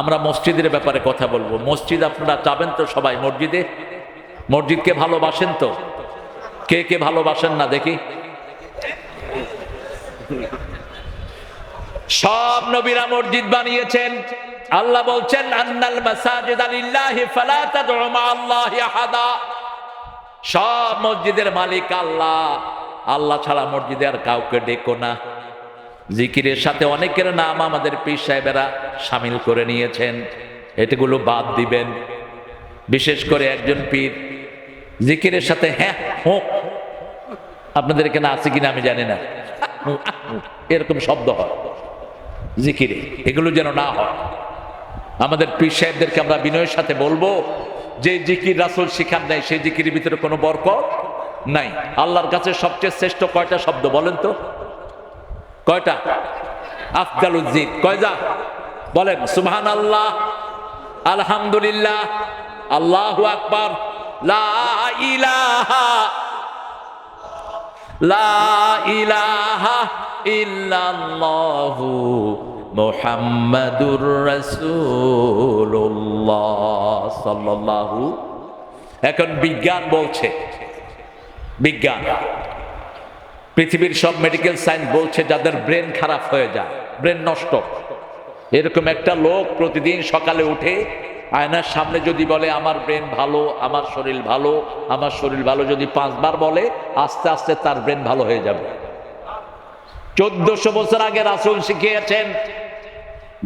আমরা মসজিদের ব্যাপারে কথা বলব। মসজিদ আপনারা যাবেন তো সবাই মসজিদে? মসজিদকে ভালোবাসেন তো? কে কে ভালোবাসেন না দেখি? সব নবীরা মসজিদ বানিয়েছেন। আল্লাহ বলছেন, আন্নাল মাসাজিদ আলিল্লাহি ফালা তাদউ মা আল্লাহি আহাদা। সব মসজিদের মালিক আল্লাহ। আল্লাহ ছাড়া মসজিদে আর কাউকে ডেকো না। জিকিরের সাথে অনেকের নাম আমাদের পীর সাহেবেরা সামিল করে নিয়েছেন। এটাগুলো বাদ দিবেন। বিশেষ করে একজন পীর জিকিরের সাথে হ্যাঁ হোক আপনাদের এখানে আছে কিনা আমি জানি না। এরকম শব্দ হয় জিকিরে, এগুলো যেন না হয়। আমাদের পীর সাহেবদেরকে আমরা বিনয়ের সাথে বলব, যে জিকির রাসুল শিখান নেই, সেই জিকির ভিতরে কোনো বরকত নাই। আল্লাহর কাছে সবচেয়ে শ্রেষ্ঠ কয়টা শব্দ বলেন তো? কয়টা? আফজাল উজ্জিদ কয়টা বলেন সুবহান আল্লাহ আলহামদুলিল্লাহ আল্লাহ আকবার এখন বিজ্ঞান বলছে বিজ্ঞান। পৃথিবীর সব মেডিকেল সায়েন্স বলছে যাদের ব্রেন খারাপ হয়ে যায় ব্রেন নষ্ট। এরকম একটা লোক প্রতিদিন সকালে উঠে আয়নার সামনে যদি বলে, আমার ব্রেন ভালো, আমার শরীর ভালো, আমার শরীর ভালো যদি পাঁচবার বলে, আস্তে আস্তে তার ব্রেন ভালো হয়ে যাবে। চোদ্দশো বছর আগে রাসুল শিখিয়েছেন,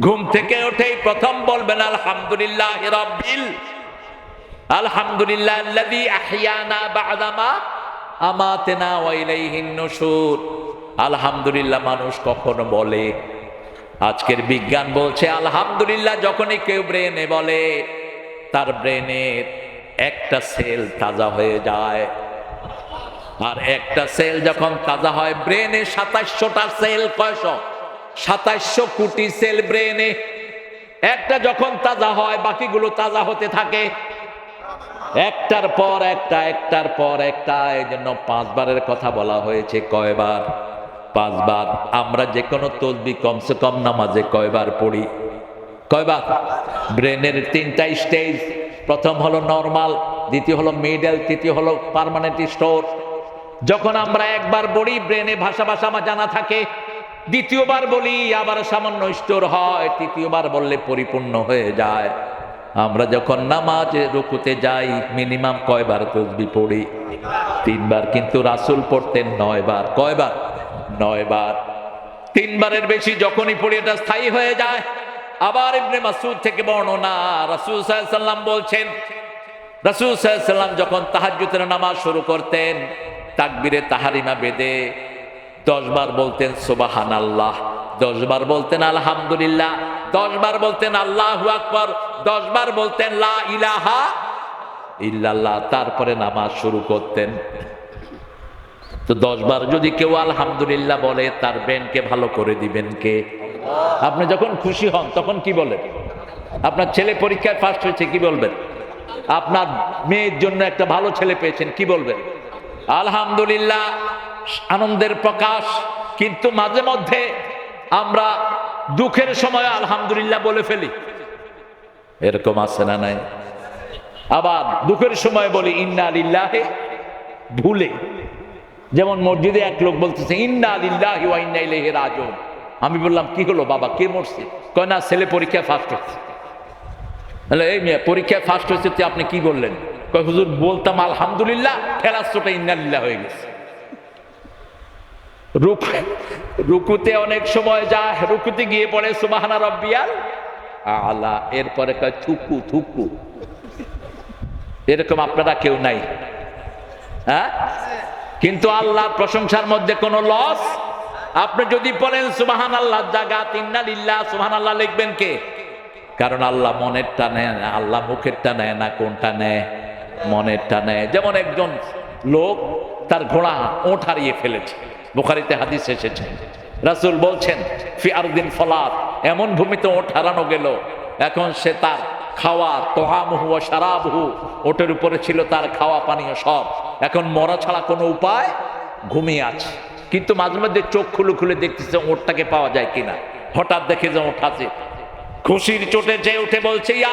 ঘুম থেকে উঠেই প্রথম বলবেন, আলহামদুলিল্লাহ আলহামদুলিল্লাহ আলহামদুলিল্লাহ মানুষ কখনো বলে। আজকের বিজ্ঞান বলছে, আলহামদুলিল্লাহ যখনই কেউ ব্রেনে বলে, তার ব্রেনের একটা সেল তাজা হয়ে যায়। আর একটা সেল যখন তাজা হয়, ব্রেনে সাতাশশোটা সেল কয়শ? সাতাশশো কোটি সেল ব্রেনে। একটা যখন তাজা হয়, বাকিগুলো তাজা হতে থাকে। একটার পর একটা, একটার পর একটা এই জন্য পাঁচবারের কথা বলা হয়েছে কয়বার? পাঁচবার। আমরা যে কোনো তসবি কমসে কম নামাজে কয়বার পড়ি? কয়বার? ব্রেনের তিনটা স্টেজ। প্রথম হলো নর্মাল, দ্বিতীয় হলো মিডল, তৃতীয় হলো পার্মানেন্ট স্টোর। যখন আমরা একবার বলি, ব্রেনে ভাষা ভাষা আমার জানা থাকে। দ্বিতীয়বার বলি, আবার সামান্য স্টোর হয়, তৃতীয়বার বললে পরিপূর্ণ হয়ে যায়। আমরা যখন নামাজে রুকুতে যাই, মিনিমাম কয়বার তসবি পড়ি? তিনবার, কিন্তু রাসুল পড়তেন নয়বার। কয়বার? নয়বার। তিনবারের বেশি যখনই পড়ি, এটা স্থায়ী হয়ে যায়। আবার ইবনে মাসুদ থেকে বর্ণনা, রাসুল সাল্লাম বলছেন, রাসুল সাল্লাম যখন তাহাজ্জুদের নামাজ শুরু করতেন, তাকবিরে তাহারিমা বেদে দশবার বলতেন সোবাহান আল্লাহ দশবার বলতেন, আলহামদুলিল্লাহ। দশবার বলতেন, আল্লাহ আকবর। দশবার বলতেন, লা ইলাহা ইল্লাল্লাহ তারপরে নামাজ শুরু করতেন। তো দশবার যদি কেউ আলহামদুলিল্লাহ বলে, তার ব্রেনকে ভালো করে দিবেন কে? আপনি যখন খুশি হন, তখন কি বলেন? আপনার ছেলে পরীক্ষায় ফার্স্ট হয়েছে, কি বলবেন? আপনার মেয়ের জন্য একটা ভালো ছেলে পেয়েছেন, কি বলবেন? আলহামদুলিল্লাহ, আনন্দের প্রকাশ। কিন্তু মাঝে মধ্যে আমরা দুঃখের সময় আলহামদুলিল্লাহ বলে ফেলি। এরকম আছে না নাই? আবার দুঃখের সময় বলি, ইন্না আলিল্লাহে ভুলে। যেমন মসজিদে এক লোক বলতেছে, ইন্না আলিল্লাহি ওয়া ইন্না ইলাইহি রাজিউন আমি বললাম, কি হলো বাবা? কে মরছে? কয়, না, ছেলে পরীক্ষায় ফার্স্ট হচ্ছে এই মেয়ে, পরীক্ষায় ফার্স্ট হয়েছে তুই আপনি কি বললেন? কয়, হুজুর, বলতাম আলহামদুলিল্লাহ খেলাচ্ছটা ইন্নালিল্লাহ হয়ে গেছে। রুকুতে অনেক সময় যায়, রুকুতে গিয়ে পড়ে সুবাহানা রব্বিয়াল আলা, এরপরে কয়, থুকু থুকু। এরকম আপনারা কেউ নাই। হ্যাঁ? কিন্তু আল্লাহর প্রশংসার মধ্যে কোনো লস আপনি যদি বলেন সুবাহান আল্লাহ জাগা তিন্নালিল্লাহ সুবাহান আল্লাহ লিখবেন কে? কারণ আল্লাহ মনেরটা নেয় না, আল্লাহ মুখেরটা নেয় না, কোনটা নেয়? মনেরটা নেয়। যেমন একজন লোক তার ঘোড়া ওঠ হারিয়ে ফেলেছে। বুখারিতে হাদিস এসেছে। রাসুল বলছেন, ফি আরদিন ফলাত। এমন ভূমিতে ওঠ হারানো গেল। এখন সে তার খাওয়া তোহামহু ও সারাবহু ওটের উপরে ছিল তার খাওয়া পানীয় সব। এখন মরা ছাড়া কোনো উপায় ঘুমিয়ে আছে। কিন্তু মাঝে মধ্যে চোখ খুলে খুলে দেখতেছে ওটটাকে পাওয়া যায় কিনা। হঠাৎ দেখে যে ওঠ আছে। খুশির চোটে যে উঠে বলছে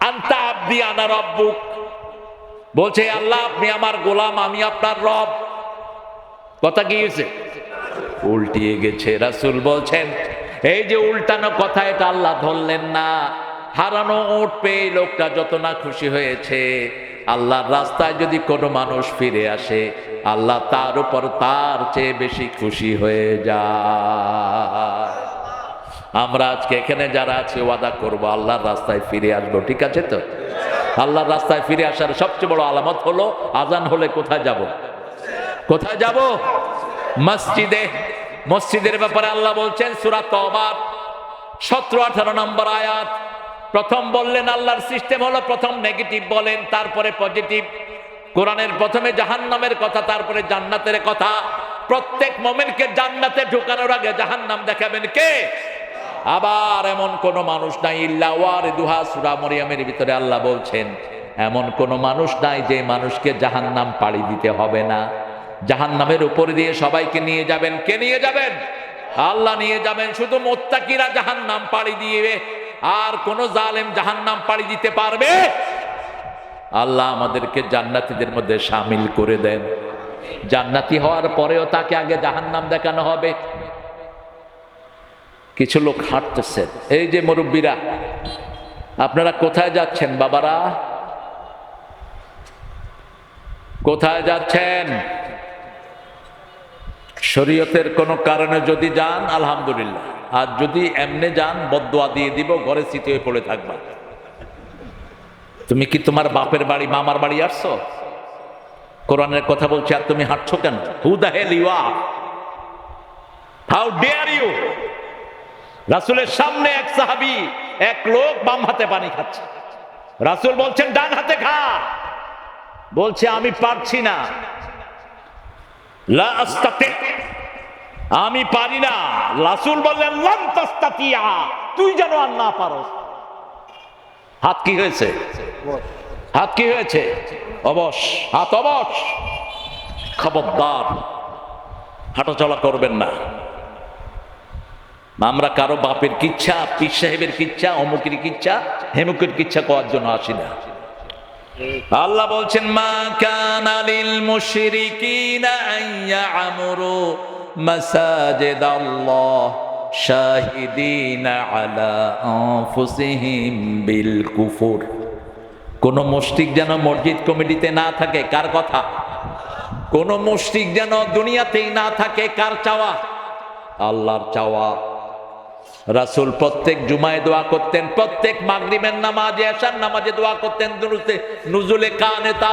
আন্তা আব্দি, আনা রব্বুক। বলছে, আল্লাহ, আপনি আমার গোলাম, আমি আপনার রব। কথা কি হয়েছে উল্টিয়ে গেছে, রাসূল বলছেন, এই যে উল্টানো কথা, এটা আল্লাহ ধরলেন না। হারানো ওট পেয়ে লোকটা যত না খুশি হয়েছে, আল্লাহর রাস্তায় যদি কোনো মানুষ ফিরে আসে, আল্লাহ তার উপর তার চেয়ে বেশি খুশি হয়ে যায়। আমরা আজকে এখানে যারা আছি, ওয়াদা করব, আল্লাহর রাস্তায় ফিরে আসব, ঠিক আছে তো? আল্লাহর রাস্তায় ফিরে আসার সবচেয়ে বড় আলামত হলো, আজান হলে কোথায় যাব? কোথায় যাব? মসজিদে মসজিদের ব্যাপারে আল্লাহ বলছেন সুরাত তবার সতেরো, আঠারো নম্বর আয়াত। প্রথম বললেন, আল্লাহর সিস্টেম হলো প্রথম নেগেটিভ বলেন, তারপরে পজিটিভ কোরআনের প্রথমে জাহান্নামের কথা, তারপরে জান্নাতের কথা। প্রত্যেক মোমেনকে জান্নাতে ঢুকানোর আগে জাহান্নাম দেখাবেন কে? আবার এমন কোন মানুষ নাই, ইল্লা দুহা সুরা মরিয়ামের ভিতরে আল্লাহ বলছেন, এমন কোন মানুষ নাই যে মানুষকে জাহান্নাম পাড়ি দিতে হবে না। জাহান্নামের উপরে দিয়ে সবাইকে নিয়ে যাবেন। কে নিয়ে যাবেন? আল্লাহ নিয়ে যাবেন। শুধু মোত্তাকিরা জাহান্নাম পাড়ি দিয়ে আর কোন জালেম জাহান্নাম পাড়ি দিতে পারবে? আল্লাহ আমাদেরকে জান্নাতীদের মধ্যে সামিল করে দেন। জান্নাতি হওয়ার পরেও তাকে আগে জাহান্নাম দেখানো হবে। কিছু লোক হাঁটতেছেন এই যে মুরব্বীরা, আপনারা কোথায় যাচ্ছেন বাবারা? কোথায় যাচ্ছেন? শরীয়তের কোনো কারণে যদি যান, আলহামদুলিল্লাহ। আর যদি এমনে যান বদোয়া দিয়ে দিব, ঘরে স্মৃতি হয়ে পড়ে থাকবা। তুমি কি তোমার বাপের বাড়ি, মামার বাড়ি আসছো? কোরআনের কথা বলছি, আর তুমি হাঁটছো কেন? Who the hell you are how dare you রাসুলের সামনে এক সাহাবি, এক লোক বাম হাতে পানি খাচ্ছে। রাসুল বলছেন, ডান হাতে খা। বলছে, আমি পারছি না। আমি পারি না। রাসুল বললেন তুই যেন আর না পারো হাত কি হয়েছে? হাত কি হয়েছে? অবশ। হাত অবশ। খবরদার। হাঁটাচলা করবেন না। আমরা কারও বাপের কিচ্ছা, পীর সাহেবের কিচ্ছা, অমুকের কিচ্ছা, হেমুকের কিচ্ছা করার জন্য আসি না। আল্লাহ বলছেন, মা কানা লিল মুশরিকিনা ইয়ামুরু মাসাজিদ আল্লাহ শাহিদিনা আলা আনফুসিহিম বিল কুফর। কোন মুশরিক যেন মসজিদ কমিটিতে না থাকে, কার কথা? কোন মুশরিক যেন দুনিয়াতেই না থাকে, কার চাওয়া? আল্লাহর চাওয়া। রাসুল প্রত্যেক জুমায় দোয়া করতেন, প্রত্যেক মাগরিবের নামাজে আসার নামাজে দোয়া করতেন নুজুলে কানেতা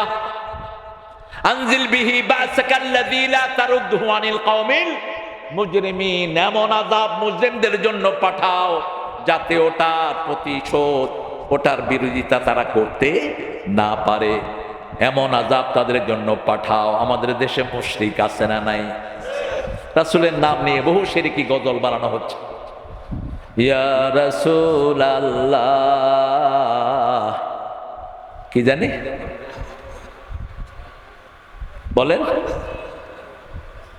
আনজিল বিহি বাসাকাল্লাযী লা তারুদ্দু আনিল কওমিল। মুজরিমিন, এমন আযাব মুজরিমদের জন্য পাঠাও, যাতে ওটার প্রতিশোধ, ওটার বিরোধিতা তারা করতে না পারে। এমন আযাব তাদের জন্য পাঠাও। আমাদের দেশে মুশরিক আছে না নাই? রাসূলের নাম নিয়ে বহু শিরকি গজল বানানো হচ্ছে। কি জানি? বলেন।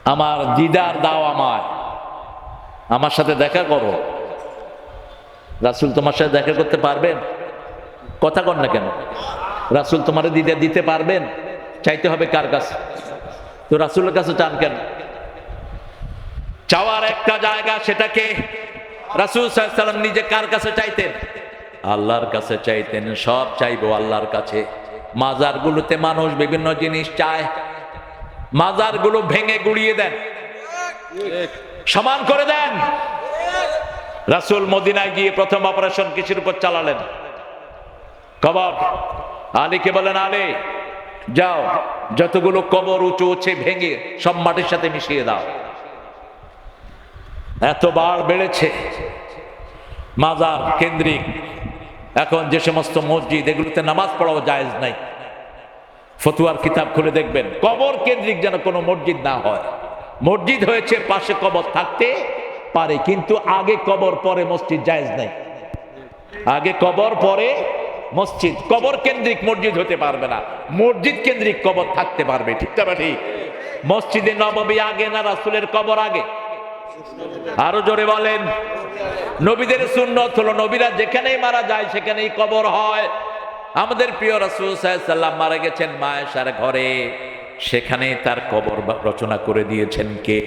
আমার দিদার দাও আমার আমার সাথে দেখা করো। রাসুল তোমার সাথে দেখা করতে পারবেন? কথা কর না কেন? রাসুল তোমার দিদার দিতে পারবেন? চাইতে হবে কার কাছে? তো রাসুলের কাছে চান কেন? চাওয়ার একটা জায়গা সেটাকে রাসুল নিজে কার কাছে চাইতেন? আল্লাহর কাছে চাইতেন, সব চাইব আল্লাহর কাছে। মানুষ বিভিন্ন জিনিস চায়। ভেঙে গুড়িয়ে দেন। সমান করে দেন। রাসুল মদিনায় গিয়ে প্রথম অপারেশন কিসের উপর চালালেন? কবর। আলীকে বলেন আলী, যাও, যতগুলো কবর উঁচু উঁচে ভেঙে সব মাটির সাথে মিশিয়ে দাও। এতবার বেড়েছে। মাজার কেন্দ্রিক। এখন যে সমস্ত মসজিদ, এগুলোতে নামাজ পড়াও জায়েজ নাই। ফতুয়ার কিতাব খুলে দেখবেন, কবর কেন্দ্রিক যেন কোনো মসজিদ না হয়। মসজিদ হয়েছে পাশে কবর থাকতে পারে, কিন্তু আগে কবর পরে মসজিদ জায়েজ নাই। আগে কবর পরে মসজিদ, কবর কেন্দ্রিক মসজিদ হতে পারবে না। মসজিদ কেন্দ্রিক কবর থাকতে পারবে, ঠিক ঠিক? মসজিদে নববী আগে না রাসুলের কবর আগে? আরও জোরে বলেন। নবীদের সুন্নত হলো, নবীরা যেখানেই মারা যায় সেখানেই কবর হয়। আমাদের প্রিয় রাসূল সাল্লাম মারা গেছেন মায়েশার ঘরে। সেখানে তার কবর রচনা করে দিয়েছেন কে?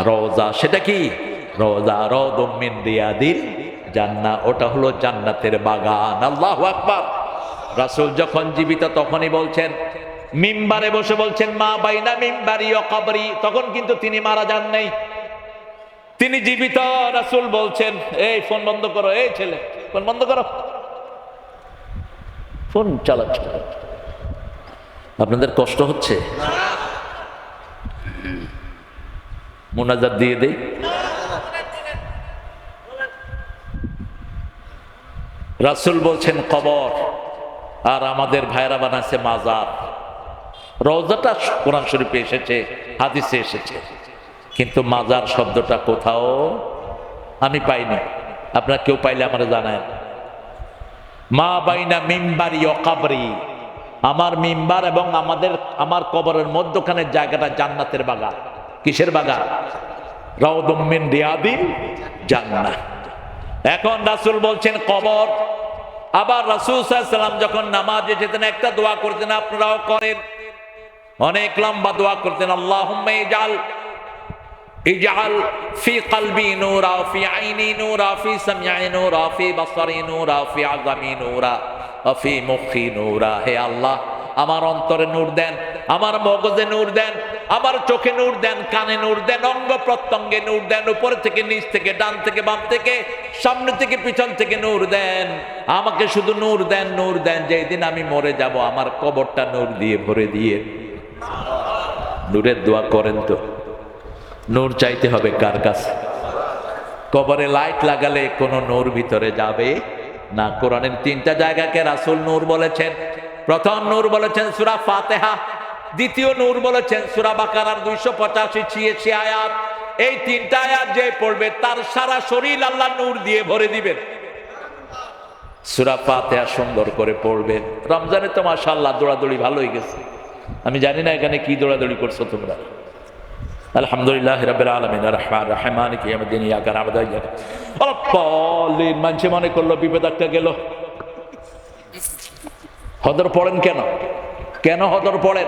রওজা। সেটা কি? রওজা রদমিন রিয়াদিল জান্না। ওটা হলো জান্নাতের বাগান। আল্লাহু আকবার। রাসূল যখন জীবিত তখনই বলছেন, মিম্বারে বসে বলছেন, মা বাইনা মিম্বারি ও কবরি। তখন কিন্তু তিনি মারা যান নাই। তিনি জীবিত, রাসূল বলছেন, এই ফোন বন্ধ করো, এই ছেলে, ফোন বন্ধ করো। ফোন চালাচ্ছ। আপনাদের কষ্ট হচ্ছে? মোনাজাত দিয়ে দেই। রাসূল বলছেন, কবর আর আমাদের ভাইরা বানাচ্ছে মাজার। রওজাটা কোরআন শরীফে এসেছে, হাদিসে এসেছে। কিন্তু মাজার শব্দটা কোথাও আমি পাইনি। আপনারা কেউ পাইলে আমার জানায়। মা বাইনা মিম্বারি ও কাবরি। আমার মিম্বার এবং আমাদের, আমার কবরের মধ্যখানের জায়গাটা জান্নাতের বাগান। কিসের বাগান? রওদমিন রিয়াদিন জান্নাত এখন রাসূল বলছেন, কবর। আবার রাসূল সাল্লাম যখন নামাজে যেতেন, একটা দোয়া করতেন, আপনারাও করেন। অনেক লম্বা দোয়া করতেন, আল্লাহুম্মা ইজাল اجعل في قلبي نورا في عيني نورا في سمعي نورا في بصري نورا في عظمي نورا وفي مخي نورا হে আল্লাহ আমার অন্তরে নূর দেন আমার মগজে নূর দেন আমার চোখে নূর দেন কানে নূর দেন অঙ্গ প্রত্যঙ্গে নূর দেন উপর থেকে নিচ থেকে ডান থেকে বাম থেকে সামনে থেকে পিছন থেকে নূর দেন আমাকে শুধু নূর দেন নূর দেন যেই দিন আমি মরে যাব আমার কবরটা নূর দিয়ে ভরে দিয়ে নূরের দোয়া করেন তো নূর চাইতে হবে কার কাছে? কবরে লাইট লাগালে কোনো নূর ভিতরে যাবে না। কোরআনের তিনটা জায়গাকে রাসুল নূর বলেছেন। প্রথম নূর বলেছেন সূরা ফাতিহা, দ্বিতীয় নূর বলেছেন সূরা বাকারার দুইশো পঁচাশি ছিয়াশি আয়াত। এই তিনটা আয়াত যে পড়বে, তার সারা শরীর আল্লাহ নূর দিয়ে ভরে দিবেন। সূরা ফাতিহা সুন্দর করে পড়বেন রমজানে তো মাশাআল্লাহ দৌড়াদৌড়ি ভালোই গেছে। আমি জানি না এখানে কি দৌড়াদৌড়ি করছ তোমরা। আলামিন, আর রহমান রহিম, মালিক ইয়াউমিদ্দিন ইয়াকা না'বুদু ওয়া ইয়াকা আলাল্লাহিন মানুষে মনে করল বিপদ একটা গেল। হদর পড়েন কেন? কেন হদর পড়েন?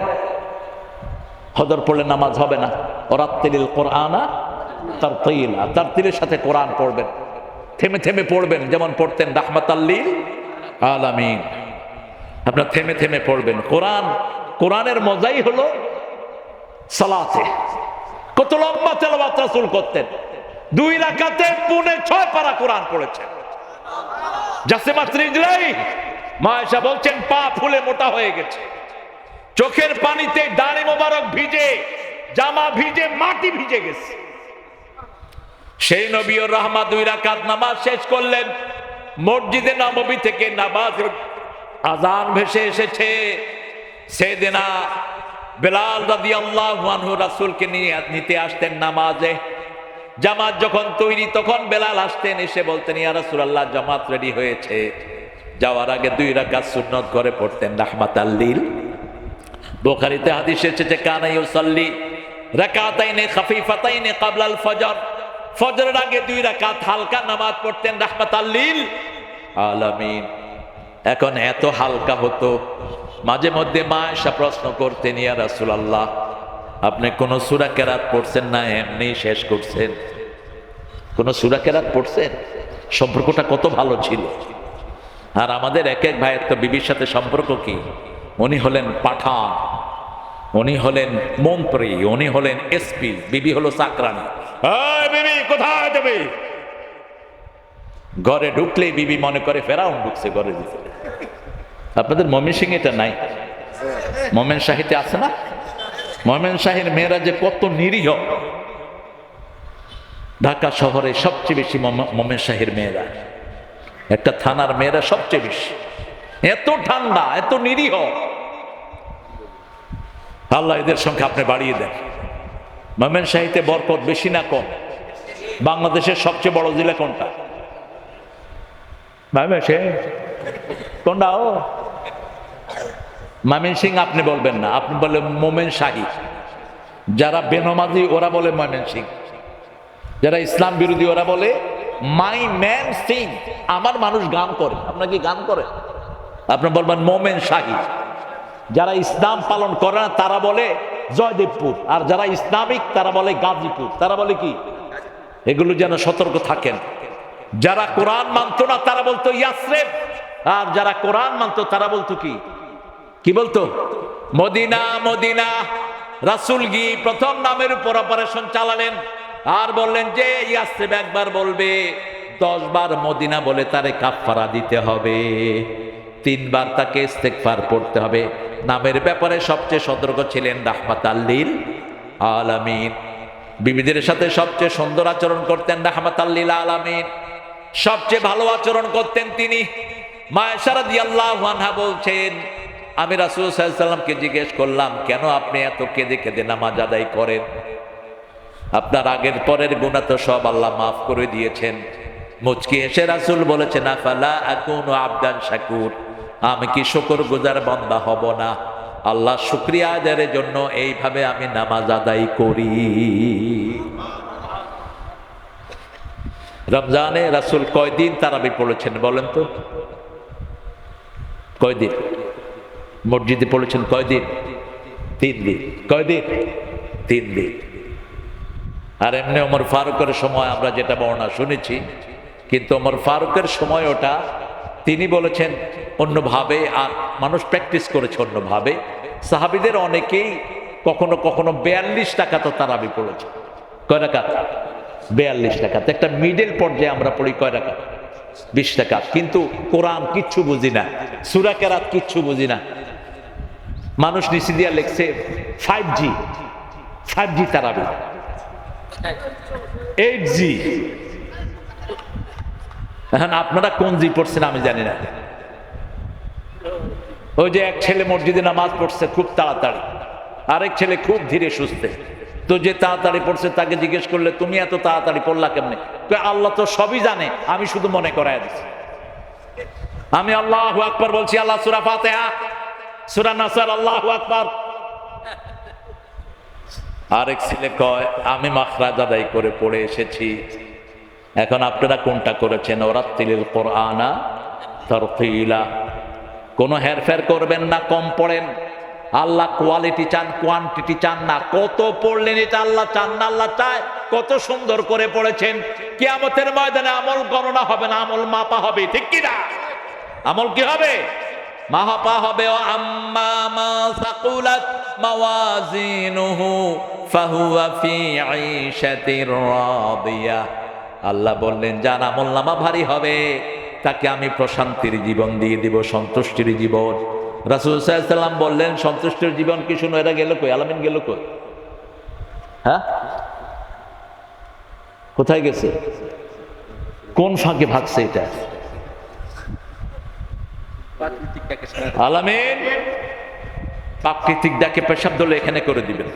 হদর পড়লে নামাজ হবে না। ওরাত্তিলিল কোরআনা তারতিলা, তারতিলের সাথে কোরআন পড়বেন। থেমে থেমে পড়বেন, যেমন পড়তেন রাহমাতাল্লিল আলামিন। আপনার থেমে থেমে পড়বেন। কোরআন, কোরআনের মজাই হলো সালাতে। কত লম্বা তেলাওয়াত রাসূল করতেন। দুই রাখাতে পুনে ছয় পারা কোরআন পড়েছেন জাসিমা ত্রিজলাই মায়েশা বলছেন, পা ফুলে মোটা হয়ে গেছে। চোখের পানিতে দাড়ি মোবারক ভিজে, জামা ভিজে, মাটি ভিজে গেছে। সেই নবী ও রহমা দুই রাকাত নামাজ শেষ করলেন। মসজিদে নববী থেকে নামাজ আজান ভেসে এসেছে। সেদিনা বেলাল রাদি আল্লাহ রাসুলকে নিয়ে নিতে আসতেন নামাজে। জামাত যখন তৈরি, তখন বেলাল আসতেন, এসে বলতেন, ইয়া রাসুল আল্লাহ জামাত রেডি হয়েছে। যাওয়ার আগে দুই রাকাত সুন্নত করে পড়তেন রাহমাত আল্লিল বোখারিতে হাদিস এসেছে কানা ইউসাল্লি রাকাতাইনে খাফিফাতাইনে ক্বাবলাল ফজর। ফজরের আগে দুই রাকাত হালকা নামাজ পড়তেন রাহমাত আল্লিল আলামিন। এখন এত হালকা হতো। মাঝে মধ্যে মা এসা প্রশ্ন করতেন, ইয়া রাসূলুল্লাহ, আপনি কোন সূরা কেরাত পড়ছেন না? এমনি শেষ করছেন। কোন সুরা কেরাত পড়ছেন? সম্পর্কটা কত ভালো ছিল। আর আমাদের এক এক ভাইয়ের তো বিবির সাথে সম্পর্ক কি? উনি হলেন পাঠান, উনি হলেন মন্ত্রী, উনি হলেন এসপি, বিবি হলো চাকরানি। কোথায় যাবে ঘরে ঢুকলেই বিবি মনে করে ফেরাউন ঢুকছে, ঘরে দিতে আপনাদের মমিন সিং এটা নাই। মোমেন শাহিতে আছে না? মোমেন শাহের মেয়েরা যে কত নিরীহ। ঢাকা শহরে সবচেয়ে বেশি মোমেন শাহের মেয়েরা। একটা থানার মেয়েরা সবচেয়ে বেশি। এত ঠান্ডা, এত নিরীহ। আল্লাহ এদের সংখ্যা আপনি বাড়িয়ে দেন। মোমেন শাহিতে বরকত বেশি না কম। বাংলাদেশের সবচেয়ে বড় জেলা কোনটা? সে কোনটা? ও। মামিন সিং আপনি বলবেন না, আপনি বলে মোমেন শাহী। যারা বেনমাজি, ওরা বলে ময়মেন সিং। যারা ইসলাম বিরোধী, ওরা বলে মাই ম্যান সিং। আমার মানুষ গান করে, আপনার কি গান করে আপনার বলবেন মোমেন শাহী। যারা ইসলাম পালন করে না, তারা বলে জয়দেবপুর। আর যারা ইসলামিক, তারা বলে গাজীপুর। তারা বলে কি? এগুলো যেন সতর্ক থাকেন। যারা কোরআন মানতো না, তারা বলতো ইয়াসরেব আর যারা কোরআন মানতো, তারা বলতো কি? কি বলতো? মদিনা মদিনা, রাসুল গি প্রথম নামের উপর অপারেশন চালালেন। আর বললেন, যে ইয়াসরেব একবার বলবে দশ বার মদিনা বলে তারে কাফারা দিতে হবে। তিনবার তাকে ইস্তেকফার পড়তে হবে। নামের ব্যাপারে সবচেয়ে সতর্ক ছিলেন রাহমাত আল্লিল আলামিন। বিবিদের সাথে সবচেয়ে সুন্দর আচরণ করতেন রাহমাত আল্লিল আলামিন। সবচেয়ে ভালো আচরণ করতেন তিনি। মায়েশারা দিয়াল্লাহ আনহা বলছেন, আমি রাসুল সাল্লামকে জিজ্ঞেস করলাম, কেন আপনি এত কেঁদে কেঁদে নামাজ আদায় করেন? আপনার আগের পরের গুণা তো সব আল্লাহ মাফ করে দিয়েছেন। মুচকি এসে রাসুল বলেছেন, আফালা আকুন আবদান শাকুর, আমি কি শুকর গুজার বন্দা হব না? আল্লাহ শুক্রিয়া আদায়ের জন্য এইভাবে আমি নামাজ আদায় করি। রমজানে রাসুল কয়দিন তারাবি পড়েছেন বলেন তো? কয়দিন? মসজিদে পড়েছেন কয়দিন? তিন দিন। কয়দিন? তিন দিন। আর এমনি ওমর ফারুকের সময় আমরা যেটা বর্ণনা শুনেছি, কিন্তু ওমর ফারুকের সময় ওটা তিনি বলেছেন অন্যভাবে, আর মানুষ প্র্যাকটিস করেছে অন্যভাবে। সাহাবিদের অনেকেই কখনো কখনো বিয়াল্লিশ টাকা তো তারাবি পড়েছে। কয় টাকা? বেয়াল্লিশ টাকা। একটা মিডল পর্যায়ে আমরা পড়ি কয় টাকা? বিশ টাকা। কিন্তু কোরআন কিচ্ছু বুঝি না। সুরা কেরাত কিচ্ছু বুঝি না। মানুষ নিচে দিয়া লেখছে ফাইভ জি ফাইভ জি তারাবি। এইট জি এখন আপনারা কোন জি পড়ছেন আমি জানি না। ওই যে এক ছেলে মসজিদে নামাজ পড়ছে খুব তাড়াতাড়ি। আরেক ছেলে খুব ধীরে সুস্থে। তো যে তাড়াতাড়ি পড়ছে তাকে জিজ্ঞেস করলে, তুমি এত তাড়াতাড়ি পড়লা কেমনে? আল্লাহ তো সবই জানে, আমি শুধু মনে করাই দিচ্ছি আমি আল্লাহ আকবর বলছি, আল্লাহ সুরা ফাতেহা আল্লাহ আকবর। আরেক ছেলে কয়, আমি মাখরাজ আদায় করে পড়ে এসেছি। এখন আপনারা কোনটা করেছেন? ওরাত্তিলিল কোরআনা তরফিলা কোনো হেরফের করবেন না, কম পড়েন। আল্লাহ কোয়ালিটি চান কোয়ান্টিটি চান না। কত পড়লেন এটা আল্লাহ চান না, আল্লাহ চায়। কত সুন্দর করে পড়েছেন। কিয়ামতের ময়দানে আমল গণনা হবে না, আমল মাপা হবে, ঠিক কি না আমল কি হবে? মাহাপা হবে আম্মা আল্লাহ বললেন, যার আমল নামা ভারী হবে, তাকে আমি প্রশান্তির জীবন দিয়ে দিব, সন্তুষ্টির জীবন। রাসুল সাল্লাম বললেন, সন্তুষ্টের জীবন কি শুনো? এরা গেল কই? আলামিন গেল কই? হ্যাঁ? কোথায় গেছে? কোন ফাঁকে ভাগছে এটা? আলামিন, প্রাকৃতিক ডাকে পেশাব ধরলে এখানে করে দিবেন।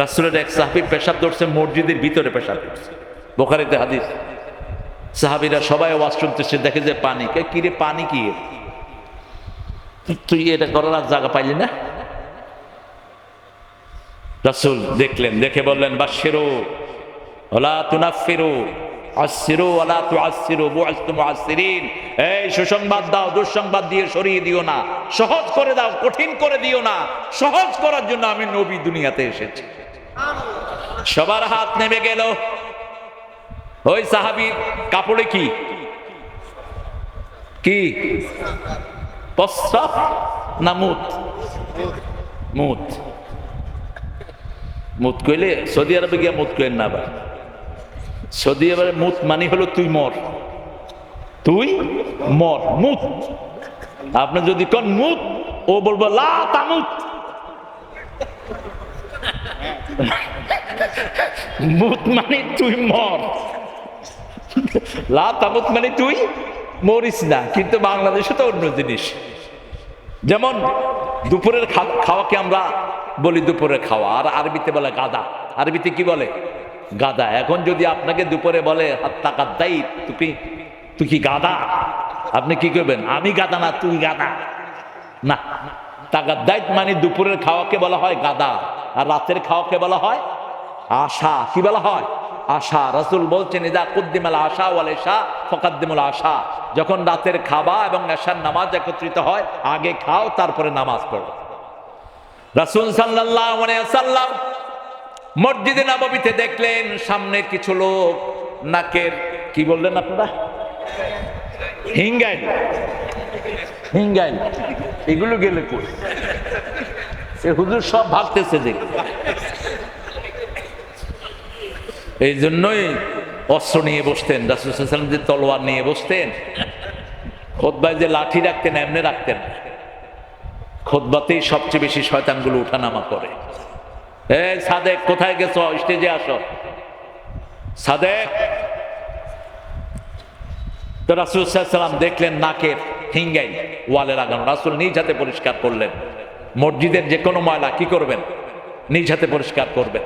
রাসুলের এক সাহাবি পেশাব ধরছে, মসজিদের ভিতরে পেশাব করছে বোখারিতে হাদিস। সাহাবিরা সবাই ওয়াজ শুনতেছে, দেখে যে পানি। কে কিরে পানি কি? তুই এটা করার আর জায়গা পাইলি না? রাসুল দেখলেন, দেখে বললেন, বাসিরো, ওলা ওলা তু সুসংবাদ দাও, দুঃসংবাদ দিয়ে সরিয়ে দিও না। সহজ করে দাও, কঠিন করে দিও না। সহজ করার জন্য আমি নবী দুনিয়াতে এসেছি। সবার হাত নেমে গেল। ওই সাহাবীর কাপড়ে কি? কি? প্রস্রাব না মুত মুত মুত কইলে সৌদি আরবে গিয়া মুত কইেন না আবার। সৌদি আরবে মুত মানে হলো তুই মর। তুই মর, মুত। আপনি যদি কোন মুত, ও বলব, লা তামুত। মুত মানে তুই মর। লা তামুত মানে তুই মরিস না, কিন্তু বাংলাদেশে তো অন্য জিনিস। যেমন দুপুরের খাওয়াকে আমরা বলি দুপুরের খাওয়া, আর আরবিতে বলে গাদা। আরবিতে কি বলে? গাদা। এখন যদি আপনাকে দুপুরে বলে তুই কি গাদা? আপনি কি করবেন? আমি গাদা না, তুই গাদা। না। তাগাদ্দাইত মানে দুপুরের খাওয়াকে বলা হয় গাদা, আর রাতের খাওয়াকে বলা হয় আশা। কি বলা হয়? আশা, রসুল বলছেন, ইদা কুদ্দিমাল আশা ওয়াল এশা ফকাদ্দিমুল আশা। যখন রাতের খাবা এবং এশার নামাজ একত্রিত হয়, আগে খাও, তারপরে নামাজ পড়ো। রাসূল সাল্লাম মসজিদে নববীতে দেখলেন সামনে কিছু লোক নাকের, কি বললেন আপনারা? হিঙ্গাইল। হিঙ্গাইল। এগুলো গেলে কই? হুজুর সব ভাবতেছে দেখ এই জন্যই অস্ত্র নিয়ে বসতেন রাসুসাল্লাম যে তলোয়ার নিয়ে বসতেন খোদবায় যে লাঠি রাখতেন, এমনি রাখতেন। খোদবাতেই সবচেয়ে বেশি শয়তানগুলো উঠানামা করে। এই সাদেক, কোথায় গেছো? স্টেজে আসো। সাদেক! তো রাসুসাল্লাম দেখলেন নাকের হিঙ্গাই ওয়ালে লাগানো। রাসুল নিজ হাতে পরিষ্কার করলেন। মসজিদের যে কোনো ময়লা কি করবেন? নিজ হাতে পরিষ্কার করবেন।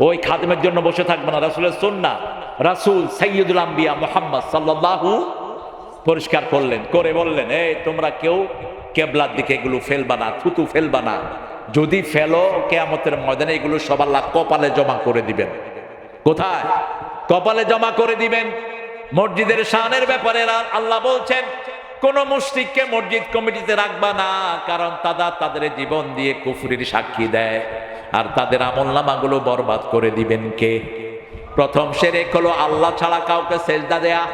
ওই খাদেমের জন্য বসে থাকবে না। রাসুলের সুন্না রাসুল সৈয়দুল আম্বিয়া মোহাম্মদ সাল্লাল্লাহু পরিষ্কার করলেন, করে বললেন, এই, তোমরা কেউ কেবলার দিকে এগুলো ফেলবা না, থুতু ফেলবা না। যদি ফেলো, কেয়ামতের ময়দানে এগুলো সব আল্লাহ কপালে জমা করে দিবেন। কোথায়? কপালে জমা করে দিবেন। মসজিদের শানের ব্যাপারে আল্লাহ বলছেন, কোন মুশরিককে মসজিদ কমিটিতে রাখবা না, কারণ তারা তাদের জীবন দিয়ে কুফরির সাক্ষী দেয়। আর তাদের আমল নামাগুলো বরবাদ করে দিবেন কে? প্রথম সেরেক হলো আল্লাহ ছাড়া কাউকে সেজদা দেয়া।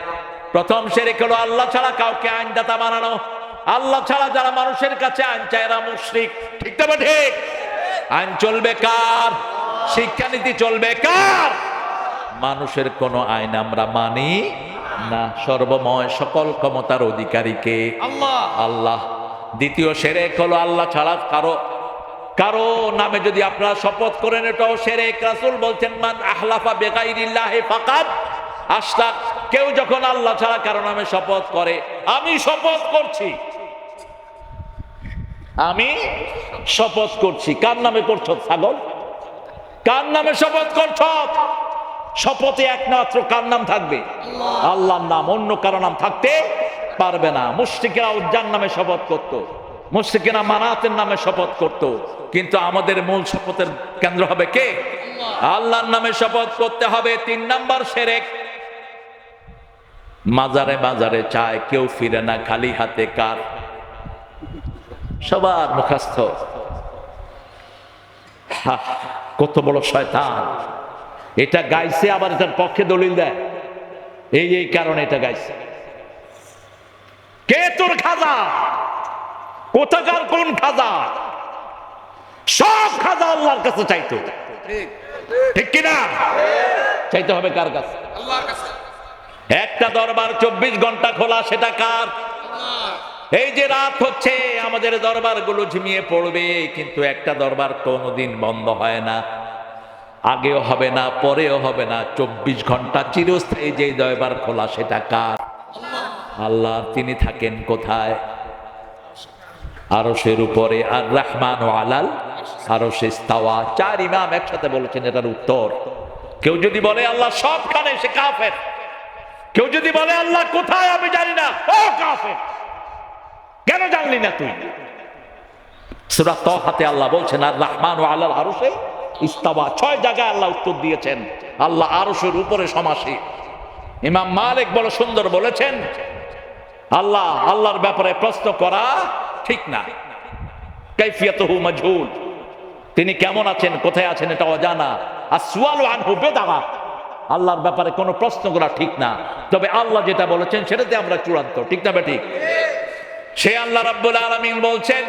প্রথম সেরেক হলো আল্লাহ ছাড়া কাউকে আইনদাতা বানানো। আল্লাহ ছাড়া যারা মানুষের কাছে আইন চায় এরা মুশরিক। ঠিক তবে ঠিক? আইন চলবে কার? শিক্ষানীতি চলবে কার? মানুষের কোনো আইন আমরা মানি না। সর্বময় সকল ক্ষমতার অধিকারীকে আল্লাহ। আল্লাহ। দ্বিতীয় সেরেক হলো আল্লাহ ছাড়া কারও কারও নামে যদি আপনারা শপথ করেন এটাও সেরে রাসূল বলছেন মান আহলাফা বেগাইরিল্লাহি ফাকাদ আশরাক কেউ যখন আল্লাহ ছাড়া কারও নামে শপথ করে আমি শপথ করছি আমি শপথ করছি। কার নামে করছ ছাগল? কার নামে শপথ করছ? শপথে একমাত্র কার নাম থাকবে? আল্লাহর নাম অন্য কারও নাম থাকতে পারবে না। মুশরিকেরা উজ্জান নামে শপথ করত। মুশরিকেরা মানাতের নামে শপথ করত। কিন্তু আমাদের মূল শপথের কেন্দ্র হবে কে? আল্লাহর নামে শপথ করতে হবে তিন নাম্বার সেরেক। মাজারে মাজারে চায়, কেউ ফিরে না, খালি হাতে কার? সবার মুখাস্থ। কত বড় শয়তান। এটা গাইছে, আবার এটার পক্ষে দলিল দেয়। এই এই কারণে এটা গাইছে। কে তোর খাজা? কোথাকার কোন খাজা? সব খাজা আল্লাহর কাছে চাইতো। ঠিক। কিনা? চাইতে হবে কার কাছে? একটা দরবার চব্বিশ ঘণ্টা খোলা সেটা কার? এই যে রাত হচ্ছে আমাদের দরবারগুলো ঝিমিয়ে পড়বে কিন্তু একটা দরবার কোনোদিন বন্ধ হয় না। আগেও হবে না পরেও হবে না। চব্বিশ ঘণ্টা চিরস্থায়ী যে দরবার খোলা সেটা কার? আল্লাহ। তিনি থাকেন কোথায়? আরশের উপরে আর রহমান ও আলাল আরশে ইস্তাওয়া। চার ইমাম একসাথে বলেছেন, এটার উত্তর। কেউ যদি বলে, আল্লাহ সবখানে সে কাফের। কেউ যদি বলে, আল্লাহ কোথায়, আমি জানি না। ও কাফের। কেন জানলি না তুই? সুরা তহাতে আল্লাহ বলছেন আর রহমান ও আল্লাহ আরশে ইস্তাওয়া। ছয় জায়গায় আল্লাহ উত্তর দিয়েছেন, আল্লাহ আরশের উপরে সমাসী। ইমাম মালিক বড় সুন্দর বলেছেন, আল্লাহ, আল্লাহর ব্যাপারে প্রশ্ন করা ঠিক না। কৈফিয়তহু মাজহুল। তিনি কেমন আছেন, কোথায় আছেন এটা অজানা। আর সুয়ালু আনহু বেদাগা আল্লাহর ব্যাপারে কোনো প্রশ্ন করা ঠিক না। তবে আল্লাহ যেটা বলেছেন, সেটাতে আমরা চূড়ান্ত। ঠিক না বে ঠিক সে আল্লাহ রাব্বুল আলামিন বলছেন,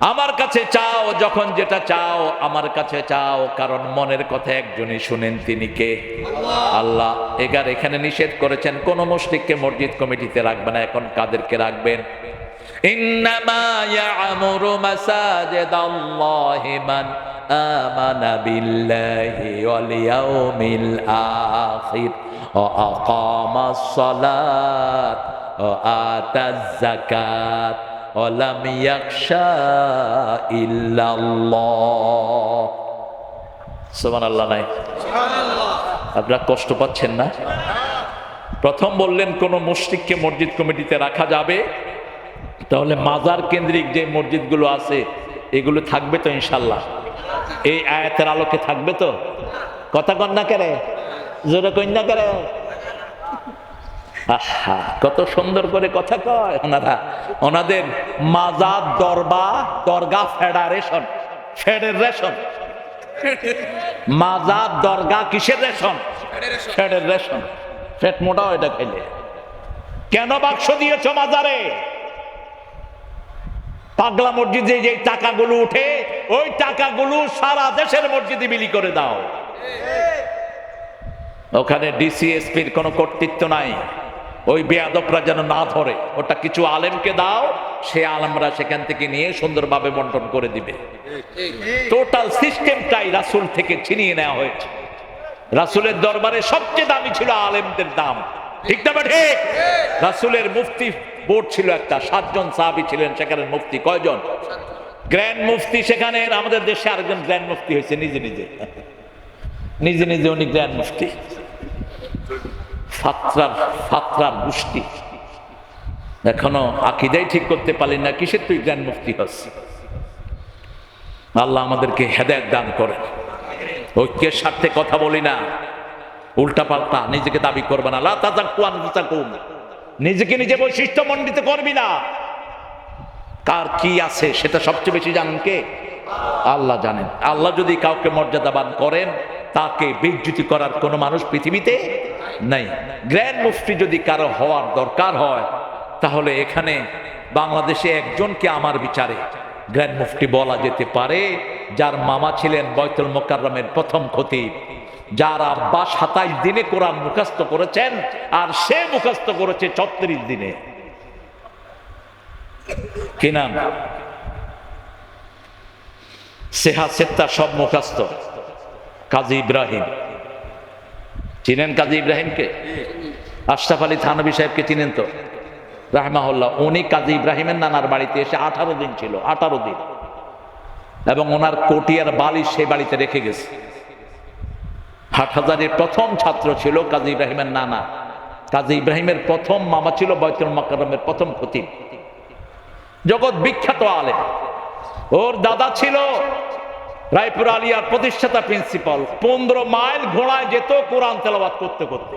আমার কাছে চাও, যখন যেটা চাও, আমার কাছে চাও। কারণ মনের কথা একজনই শুনেন, তিনি কে? আল্লাহ এগার এখানে নিষেধ করেছেন, কোন মুশরিককে মসজিদ কমিটিতে রাখবে না, এখন কাদেরকে রাখবেন? ইন্নামা ইয়ামুরু মাসাজিদাল্লাহি মান আমানা বিল্লাহি ওয়াল ইয়াউমিল আখির ওয়া আকামাস সালাত ওয়া আতাজ যাকাত ওয়ালাম ইয়াখশা ইল্লাল্লাহ। সুবহানাল্লাহ নাই। আপনারা কষ্ট পাচ্ছেন না? প্রথম বললেন কোন মুশরিককে মসজিদ কমিটিতে রাখা যাবে? তাহলে মাজার কেন্দ্রিক যে মসজিদগুলো আছে এগুলো থাকবে তো ইনশাল্লাহ এই আয়াতের আলোকে থাকবে তো? কথা কন না কেরে জোরে কন্যা করে আহা কত সুন্দর করে কথা কয় ওনারা। ওনাদের মাজার দরবা দরগা ফেডারেশন। ফেডারেশন। মাজার দরগা কিসের রেশন? ফেডারেশন। ফেট মোটাও এটা খাইলে। কেন বাক্স দিয়েছ মাজারে? পাগলা মসজিদে যে টাকাগুলো উঠে, ওই টাকাগুলো সারা দেশের মসজিদে বিলি করে দাও। ওখানে ডিসিএসপির কোনো কর্তৃত্ব নাই। ওই বেয়াদবরা যেন না ধরে, ওটা কিছু আলেমকে দাও, সে আলেমরা সেখান থেকে নিয়ে সুন্দরভাবে বন্টন করে দিবে। টোটাল সিস্টেমটাই রাসুল থেকে ছিনিয়ে নেওয়া হয়েছে। রাসুলের দরবারে সবচেয়ে দামি ছিল আলেমদের দাম। ঠিক না বা ঠিক রাসুলের মুফতি বোর্ড ছিল একটা, সাতজন সাহাবি ছিলেন, সেখানে মুফতি কয়জন? গ্র্যান্ড মুফতি সেখানে, আমাদের দেশে আরেকজন গ্র্যান্ড মুফতি হয়েছে, নিজে নিজে। নিজে নিজে উনি গ্র্যান্ড মুফতি। ফাত্রার ফাত্রার গোষ্ঠী এখনও আকিদাই ঠিক করতে পারলি না, কিসের তুই গ্র্যান্ড মুফতি হচ্ছে আল্লাহ আমাদেরকে হেদায়ত দান করেন। ঐক্যের স্বার্থে কথা বলি না। উল্টা পাল্টা, নিজেকে দাবি করবে না। নিজেকে নিজে বৈশিষ্ট্য মণ্ডিত করবি না। কার কি আছে সেটা সবচেয়ে বেশি জানেন কে? আল্লাহ জানেন। আল্লাহ যদি কাউকে মর্যাদাবান করেন, তাকে বিচ্যুতি করার কোনো মানুষ পৃথিবীতে নাই। গ্র্যান্ড মুফতি যদি কারও হওয়ার দরকার হয়, তাহলে এখানে বাংলাদেশে একজনকে আমার বিচারে গ্র্যান্ড মুফতি বলা যেতে পারে, যার মামা ছিলেন বৈতুল মোকাররমের প্রথম খতিব। যার আব্বা সাতাইশ দিনে কোরআন মুখস্থ করেছেন, আর সে মুখস্থ করেছে ছত্রিশ দিনে। কি নাম? সেহা সেত্তা সব মুখস্থ। কাজী ইব্রাহিম। চিনেন কাজী ইব্রাহিমকে? আশরাফ আলী থানবী সাহেবকে চিনেন তো? রাহমাহুল্লাহ, উনি কাজী ইব্রাহিমের নানার বাড়িতে এসে আঠারো দিন ছিল, আঠারো দিন। এবং ওনার কোটিয়ার বালিশ সেই বাড়িতে রেখে গেছে। হাটহাজারের প্রথম ছাত্র ছিল কাজী ইব্রাহিমের নানা। কাজী ইব্রাহিমের প্রথম মামা ছিল বৈতুল মাকারমের প্রথম খতিব। জগৎ বিখ্যাত আলেম। ওর দাদা ছিল রায়পুর আলিয়ার প্রতিষ্ঠাতা প্রিন্সিপাল। পনেরো মাইল ঘোড়ায় যেত কোরআন তেলাবাদ করতে করতে।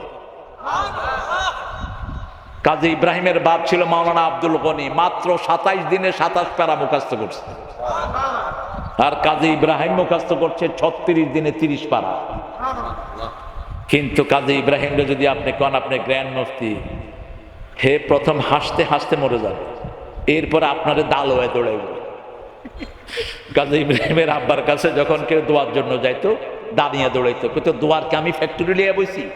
কাজী ইব্রাহিমের বাপ ছিল মাওলানা আব্দুল গনি। মাত্র সাতাইশ দিনে সাতাশ প্যারা মুখাস্ত করছে। আর কাজী ইব্রাহিম মুখাস্ত করছে ছত্রিশ দিনে তিরিশ পারা। কিন্তু কাজী ইব্রাহিমকে যদি আপনি কন, আপনি গ্র্যান্ড মুফতি। হে প্রথম হাসতে হাসতে মরে যাবে। এরপর আপনারে দাল হয়ে দৌড়াইব। কাজী ইব্রাহিমের আব্বার কাছে যখন কেউ দোয়ার জন্য যাইতো, দাঁড়িয়ে দৌড়াইতো। কিন্তু দোয়ারকে আমি ফ্যাক্টরি লিয়ে বসি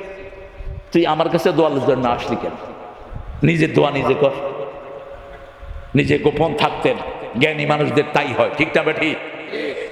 তুই আমার কাছে দোয়ার জন্য আসলি কেন? নিজে দোয়া নিজে কর। নিজে গোপন থাকতেন। জ্ঞানী মানুষদের তাই হয়। ঠিক না বেঠি ঠিক